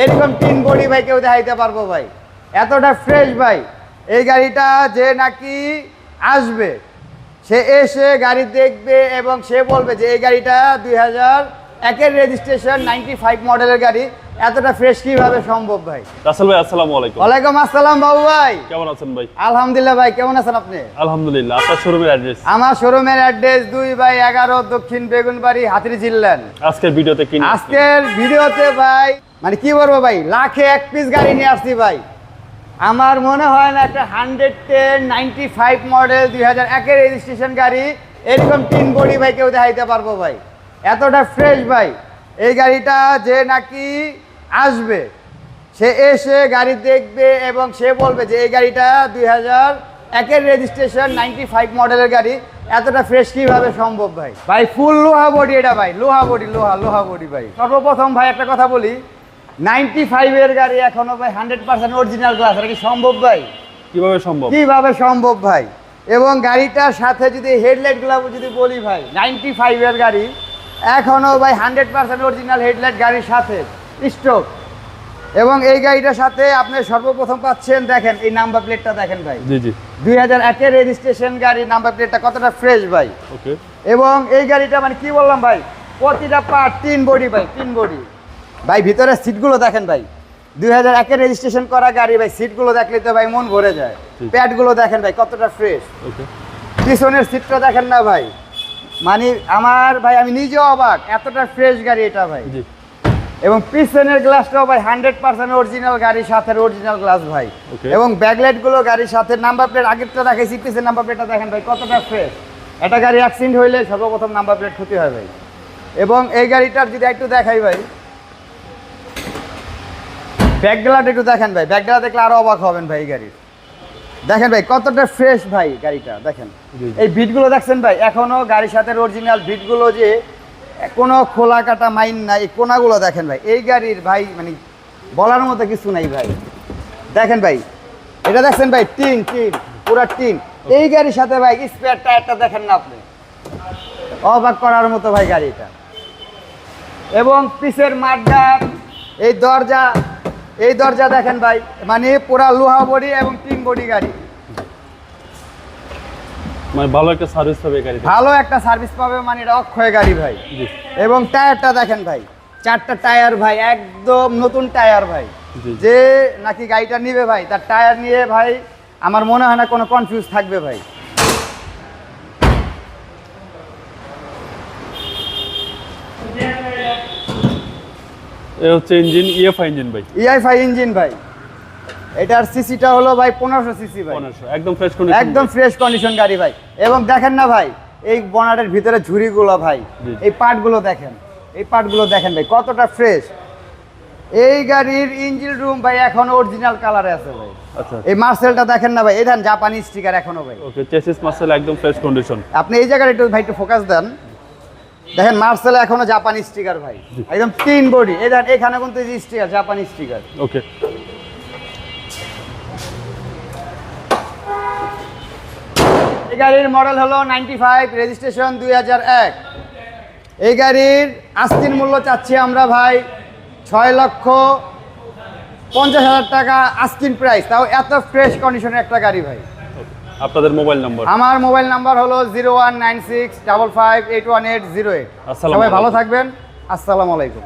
এরকম তিন বডি ভাই কেউ দেখাইতে পারব ভাই। এতটা ফ্রেশ ভাই। এই গাড়িটা যে নাকি আসবে সে এসে গাড়ি দেখবে এবং সে বলবে যে এই গাড়িটা দুই হাজার একের রেজিস্ট্রেশন নাইনটি ফাইভ মডেলের গাড়ি। এতটা ফ্রেশ কীভাবে সম্ভব ভাই? রাসেল ভাই আসসালামু আলাইকুম। ওয়ালাইকুম আসসালাম বাবু ভাই। কেমন আছেন ভাই? আলহামদুলিল্লাহ ভাই কেমন আছেন আপনি? আলহামদুলিল্লাহ আপনার শোরুমের অ্যাড্রেস আমার শোরুমের অ্যাড্রেস দুই বাই এগারো দক্ষিণ বেগুনবাড়ি হাতির জিল্লান আজকের ভিডিওতে কিনে আজকের ভিডিওতে ভাই মানে কি বলব ভাই লাখে এক পিস গাড়ি নিয়ে আসছি ভাই। আমার মনে হয় না একটা hundred ten ninety five model দুই হাজার একের রেজিস্ট্রেশন গাড়ি এরকম তিন বডি ভাই কেউ দেখাইতে পারব ভাই। এতটা ফ্রেশ ভাই। এই গাড়িটা যে নাকি আসবে সে এসে গাড়ি দেখবে এবং সে বলবে যে এই গাড়িটা দুই হাজার একের রেজিস্ট্রেশন নাইনটি ফাইভ মডেলের গাড়ি। এতটা ফ্রেশ কীভাবে সম্ভব ভাই? ভাই ফুল লোহা বডি এটা ভাই লোহা বডি লোহা লোহা বডি ভাই। সর্বপ্রথম ভাই একটা কথা বলি নাইনটি ফাইভের গাড়ি এখনও ভাই হান্ড্রেড পার্সেন্ট অরিজিনাল গ্লাস এটা কি সম্ভব ভাই? কীভাবে সম্ভব? কীভাবে সম্ভব ভাই? এবং গাড়িটার সাথে যদি হেডলাইটগুলো যদি বলি ভাই নাইনটি ফাইভের গাড়ি এখনও ভাই হান্ড্রেড পার্সেন্ট অরিজিনাল হেডলাইট গাড়ির সাথে স্টক এবং এই গাড়িটার সাথে আপনি সর্বপ্রথম পাচ্ছেন দেখেন এই নাম্বার প্লেটটা দেখেন ভাই। জি জি। দুই হাজার একের রেজিস্ট্রেশন গাড়ি নাম্বার প্লেটটা কতটা ফ্রেশ ভাই? ওকে এবং এই গাড়িটা মানে কি বললাম ভাই প্রতিটা পার্ট তিন বডি ভাই তিন বডি ভাই ভিতরে সিটগুলো দেখেন ভাই। দুই হাজার একের রেজিস্ট্রেশন করা গাড়ি ভাই সিটগুলো দেখলে তো ভাই মন ভরে যায়। প্যাডগুলো দেখেন ভাই কতটা ফ্রেশ পিছনের সিটটা দেখেন না ভাই। মানে আমার ভাই আমি নিজেও অবাক এতটা ফ্রেশ গাড়ি এটা ভাই। এবং পিছনের গ্লাসটাও ভাই হান্ড্রেড পার্সেন্ট অরিজিনাল গাড়ির সাথে অরিজিনাল গ্লাস ভাই। এবং ব্যাকলাইটগুলো গাড়ির সাথে নাম্বার প্লেট আগেরটা দেখাইছি পিছের নাম্বার প্লেটটা দেখেন ভাই কতটা ফ্রেশ একটা গাড়ি অ্যাক্সিডেন্ট হইলে সর্বপ্রথম নাম্বার প্লেট ক্ষতি হয় ভাই। এবং এই গাড়িটার যদি একটু দেখাই ভাই ব্যাকগ্লাট একটু দেখেন ভাই ব্যাকগ্লাট দেখলে আরও অবাক হবেন ভাই গাড়ির। দেখেন ভাই কতটা ফ্রেশ ভাই গাড়িটা দেখেন। এই বিটগুলো দেখছেন ভাই এখনও গাড়ির সাথে অরিজিনাল বিটগুলো যে কোনো খোলা কাটা মাইন নাই এই কোনাগুলো দেখেন ভাই এই গাড়ির ভাই মানে বলার মতো কিছু নাই ভাই। দেখেন ভাই এটা দেখছেন ভাই টিন টিন পুরা টিন। এই গাড়ির সাথে ভাই স্পেয়ার টায়ারটা দেখেন না আপনি। অবাক করার মতো ভাই গাড়িটা। এবং পিসের মাঠগাট এই দরজা এই দরজা দেখেন ভাই মানে পুরা লোহা বডি এবং টিন বডি গাড়ি। মানে ভালো একটা সার্ভিস পাবে গাড়িতে ভালো একটা সার্ভিস পাবে মানে এটা অক্ষয় গাড়ি ভাই। এবং টায়ারটা দেখেন ভাই চারটা টায়ার ভাই একদম নতুন টায়ার ভাই। যে নাকি গাড়িটা নিবে ভাই তার টায়ার নিয়ে ভাই আমার মনে হয় না কোনো কনফিউজ থাকবে ভাই। এ হচ্ছে ইঞ্জিন ইএফআই ইঞ্জিন ভাই। ইআইফাই ইঞ্জিন ভাই। এটার সিসিটা হলো ভাই পনেরোশো সিসি ভাই। পনেরোশো একদম ফ্রেশ কন্ডিশন একদম ফ্রেশ কন্ডিশন গাড়ি ভাই। এবং দেখেন না ভাই এই বনাটের ভিতরে ঝুড়িগুলো ভাই এই পার্টগুলো দেখেন এই পার্টগুলো দেখেন ভাই কতটা ফ্রেশ এই গাড়ির ইঞ্জিন রুম ভাই এখন অরিজিনাল কালারে আছে ভাই। আচ্ছা। এই মার্সেলটা দেখেন না ভাই এই দেন জাপানি স্টিকার এখনও ভাই। ওকে চেসিস মাসেল একদম ফ্রেশ কন্ডিশন আপনি এই জায়গায় একটু ভাই একটু ফোকাস দেন। দেখেন মার্সেল এখনও জাপানি স্টিকার ভাই। একদম তিন বডি এই দেন এখানে কিন্তু স্টিকার জাপানি স্টিকার ওকে এই গাড়ির মডেল হলো নাইনটি ফাইভ রেজিস্ট্রেশন দুই হাজার এক। এই গাড়ির আস্তির মূল্য চাচ্ছি আমরা ভাই ছয় লক্ষ পঞ্চাশ হাজার টাকা আস্কিন প্রাইস তাও এত ফ্রেশ কন্ডিশনের একটা গাড়ি ভাই। আপনাদের মোবাইল নাম্বার? আমার মোবাইল নাম্বার হলো zero one nine six double five eight one eight zero eight. সবাই ভালো থাকবেন। আসসালামু আলাইকুম।